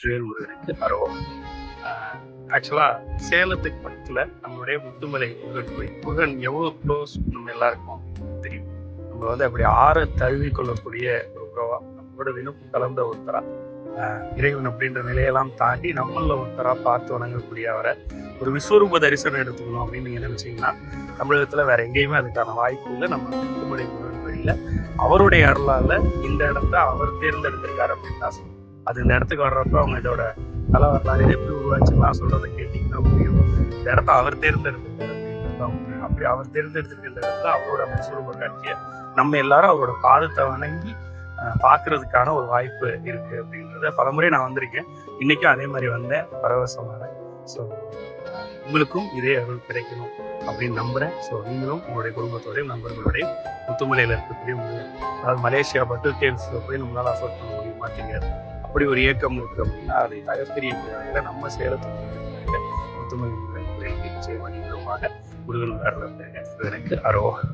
வெற்றிவேல் முருகனுக்கு அரோகம் ஆக்சுவலாக சேலத்துக்கு பக்கத்தில் நம்மளுடைய முத்துமலை முருகன் கோயில் முருகன் எவ்வளோ க்ளோஸ் நம்ம எல்லாருக்கும் தெரியும். நம்ம வந்து அப்படி ஆற தழுவி கொள்ளக்கூடிய ஒரு உறவா நம்மளோட வினப்பு கலந்த ஒருத்தரா. இறைவன் அப்படின்ற நிலையெல்லாம் தாண்டி நம்மள ஒருத்தரா பார்த்து வணங்கக்கூடிய அவரை ஒரு விஸ்வரூப தரிசனம் எடுத்துக்கணும் அப்படின்னு நீங்க நினைச்சீங்கன்னா தமிழகத்துல வேற எங்கேயுமே அதுக்கான வாய்ப்பு இல்லை. நம்ம முத்துமலை முருகன் கோயில்ல அவருடைய அருளால இந்த இடத்த அவர் தேர்ந்தெடுத்திருக்காரு அப்படின்னு தான் அது இந்த இடத்துக்கு வர்றப்ப அவங்க இதோட தலை வரலாறு எப்படி உருவாச்சுலாம் சொல்றதை கேட்டீங்கன்னா முடியும் இந்த இடத்த அவர் தேர்ந்தெடுத்திருக்காரு. அப்படி அவர் தேர்ந்தெடுத்திருக்க இந்த இடத்துல அவரோட விஸ்வரூப காட்சியை நம்ம எல்லாரும் அவரோட பாதத்தை வணங்கி பார்க்கறதுக்கான ஒரு வாய்ப்பு இருக்கு அப்படின்றத பலமுறை நான் வந்திருக்கேன். இன்னைக்கும் அதே மாதிரி வந்தேன். பரவசமாக ஸோ உங்களுக்கும் இதே அருள் கிடைக்கணும் அப்படின்னு நம்புறேன். ஸோ நீங்களும் உங்களுடைய குடும்பத்தோடையும் நண்பர்களோடையும் முத்துமலையில் இருக்கக்கூடிய அதாவது மலேசியா பட்டு கேவ்ஸில் போய் நம்மளால் அஃபோர்ட் பண்ண முடியுமா தெரியாது. அப்படி ஒரு இயக்கம் இருக்கு அப்படின்னா அதை தகர்த்தெறியக்கூடிய நம்ம சேலத்துக்கு முத்துமலை நிச்சயமாக முருகன் வரல எனக்கு அரோகம்